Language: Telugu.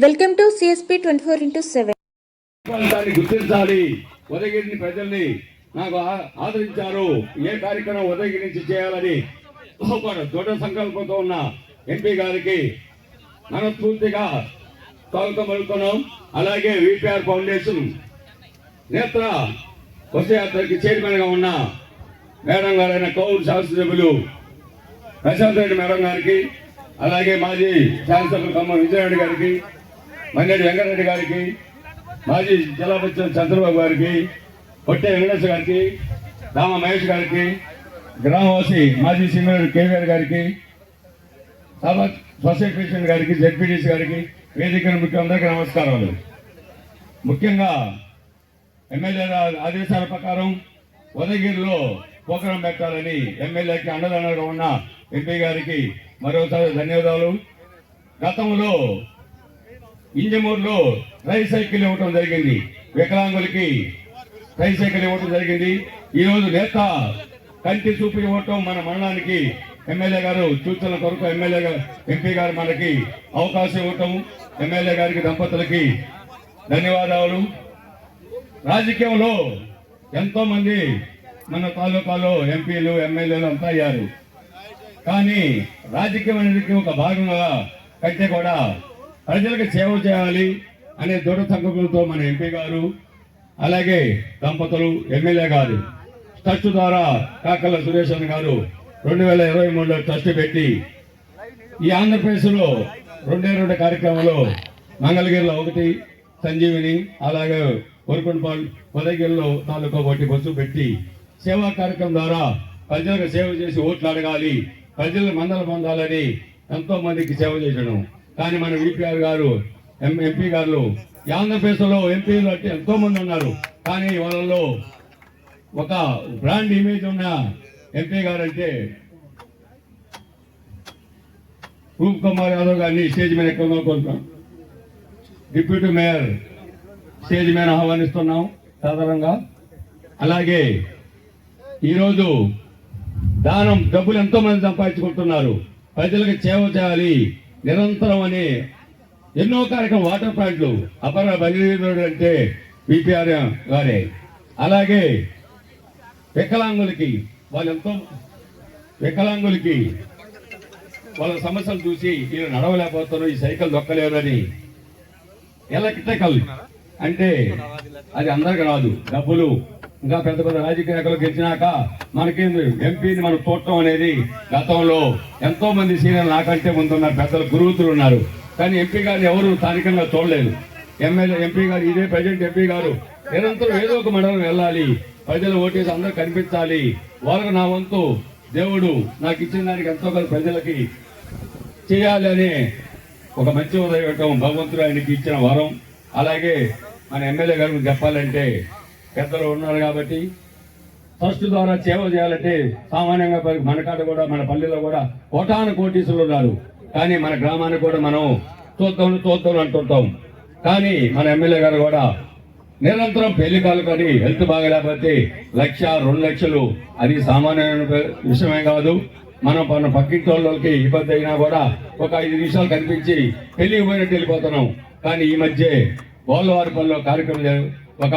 Welcome to CSP twenty four into seven గుర్తించాలి. ఉదయగిరిని ప్రజల్ని నాకు ఆ- ఆదరించారు. ఏ కార్యక్రమం ఉదయగిరి నుంచి చేయాలని ఒక దృఢ సంకల్పంతో ఉన్న ఎంపీ గారికి మనస్ఫూర్తిగా స్వాగతం పలుకున్నాం అలాగే విపిఆర్ ఫౌండేషన్ నేత్ర వసయాత్రకి చైర్మన్గా ఉన్న మేడం గారైన కౌలు శాస్త్రసభ్యులు ప్రశాంత్ రెడ్డి మేడం గారికి అలాగే మాజీ శాసనసభ్యులు కమ్మ విజయరెడ్డి గారికి మంగడి వెంకటరెడ్డి గారికి మాజీ జిల్లాపతి చంద్రబాబు గారికి పొట్టే వెంకటేశ్వర గారికి రామ మహేష్ గారికి గ్రామవాసి మాజీ సీనియర్ కేవీఆర్ గారికి సభ సొసైటీ గారికి జెడ్పీటీసీ గారికి వేదిక ముఖ్యమంత్రికి నమస్కారాలు. ముఖ్యంగా ఎమ్మెల్యే ఆదేశాల ప్రకారం ఉదయగిరిలో పోకరం పెట్టాలని ఎమ్మెల్యేకి అండదండగా ఉన్న ఎంపీ గారికి మరోసారి ధన్యవాదాలు. గతంలో ఇంజమూరులో ట్రైసైకిల్ ఇవ్వటం జరిగింది. వికలాంగులకి ట్రైసైకిల్ ఇవ్వటం జరిగింది. ఈరోజు నేత కంటి చూపు ఇవ్వటం మన మండలానికి ఎమ్మెల్యే గారు సూచనల కొరకు ఎమ్మెల్యే గారు ఎంపీ గారు మనకి అవకాశం ఇవ్వటం ఎమ్మెల్యే గారికి దంపతులకి ధన్యవాదాలు. రాజకీయంలో ఎంతో మంది మన తాలూకాలో ఎంపీలు ఎమ్మెల్యేలు అంతా అయ్యారు. కానీ రాజకీయం అనేది ఒక భాగంగా కంటే కూడా ప్రజలకు సేవ చేయాలి అనే దృఢ సంకల్పంతో మన ఎంపీ గారు అలాగే దంపతులు ఎమ్మెల్యే గారు ట్రస్ట్ ద్వారా కాకల సురేష్ గారు రెండు వేల ఇరవై మూడులో ట్రస్ట్ పెట్టి ఈ ఆంధ్రప్రదేశ్లో రెండే రెండు కార్యక్రమంలో మంగళగిరిలో ఒకటి సంజీవిని అలాగే కోరుకుంటపాల్ ఉదయగిరిలో తాలూకా ఒకటి బస్సు పెట్టి సేవా కార్యక్రమం ద్వారా ప్రజలకు సేవ చేసి ఓట్లు అడగాలి ప్రజలు మందలు పొందాలని ఎంతో మందికి సేవ చేసడం కానీ మన విపిఆర్ గారు ఎం ఎంపీ గారు ఆంధ్రప్రదేశ్లో ఎంపీలు అంటే ఎంతో మంది ఉన్నారు. కానీ వాళ్ళలో ఒక బ్రాండ్ ఇమేజ్ ఉన్న ఎంపీ గారు అంటే రూప్ కుమార్ యాదవ్ గారిని స్టేజ్ మీద ఎక్కువగా కోరుతున్నాం డిప్యూటీ మేయర్ స్టేజ్ మీద ఆహ్వానిస్తున్నాం సాధారణంగా. అలాగే ఈరోజు దానం డబ్బులు ఎంతో మంది సంపాదించుకుంటున్నారు. ప్రజలకు సేవ చేయాలి. నిరంతరం అని ఎన్నో కార్యక్రమం వాటర్ ప్లాంట్లు అపర బలిరోడ్ అంటే విపిఆర్ గారే. అలాగే వికలాంగులకి వాళ్ళు ఎంతో వికలాంగులకి వాళ్ళ సమస్యలు చూసి వీళ్ళు నడవలేకపోతున్నారు ఈ సైకిల్ దొక్కలేరని. ఎలక్ట్రికల్ అంటే అది అందరికి రాదు డబ్బులు. ఇంకా పెద్ద పెద్ద రాజకీయ నాయకులు గెలిచినాక మనకి ఎంపీని మనం చూడటం అనేది గతంలో ఎంతో మంది సీనియర్ నాకంటే ముందున్నారు పెద్దలు గురువుతులు ఉన్నారు. కానీ ఎంపీ గారిని ఎవరు స్థానికంగా చూడలేదు. ఎమ్మెల్యే ఎంపీ గారు ఇదే ప్రజెంట్ ఎంపీ గారు నిరంతరం ఏదో ఒక మండలం వెళ్ళాలి. ప్రజలు ఓటేసి అందరూ కనిపించాలి. వాళ్ళకు నా వంతు దేవుడు నాకు ఇచ్చిన దానికి ఎంతో కొంత ప్రజలకి చేయాలి అనే ఒక మంచి ఉదయం భగవంతుడు ఆయనకి ఇచ్చిన వరం. అలాగే మన ఎమ్మెల్యే గారికి చెప్పాలంటే పెద్దలు ఉన్నారు కాబట్టి ట్రస్ట్ ద్వారా సేవ చేయాలంటే సామాన్యంగా మనకాడ మన కాడ కూడా మన పల్లెలో కూడా కోటాను కోటీసులు ఉన్నారు. కానీ మన గ్రామానికి కూడా మనం చూద్దాం చూద్దాం అంటుంటాం. కానీ మన ఎమ్మెల్యే గారు కూడా నిరంతరం పెళ్ళి కాలు కానీ హెల్త్ బాగలేకపోతే లక్ష రెండు లక్షలు అది సామాన్యమైన విషయమే కాదు. మనం మన పక్కింటి వాళ్ళకి ఇబ్బంది అయినా కూడా ఒక ఐదు నిమిషాలు కనిపించి పెళ్ళికి పోయినట్టు వెళ్ళిపోతున్నాం. కానీ ఈ మధ్య గోళ్ళవారి పనిలో కార్యక్రమం ఒక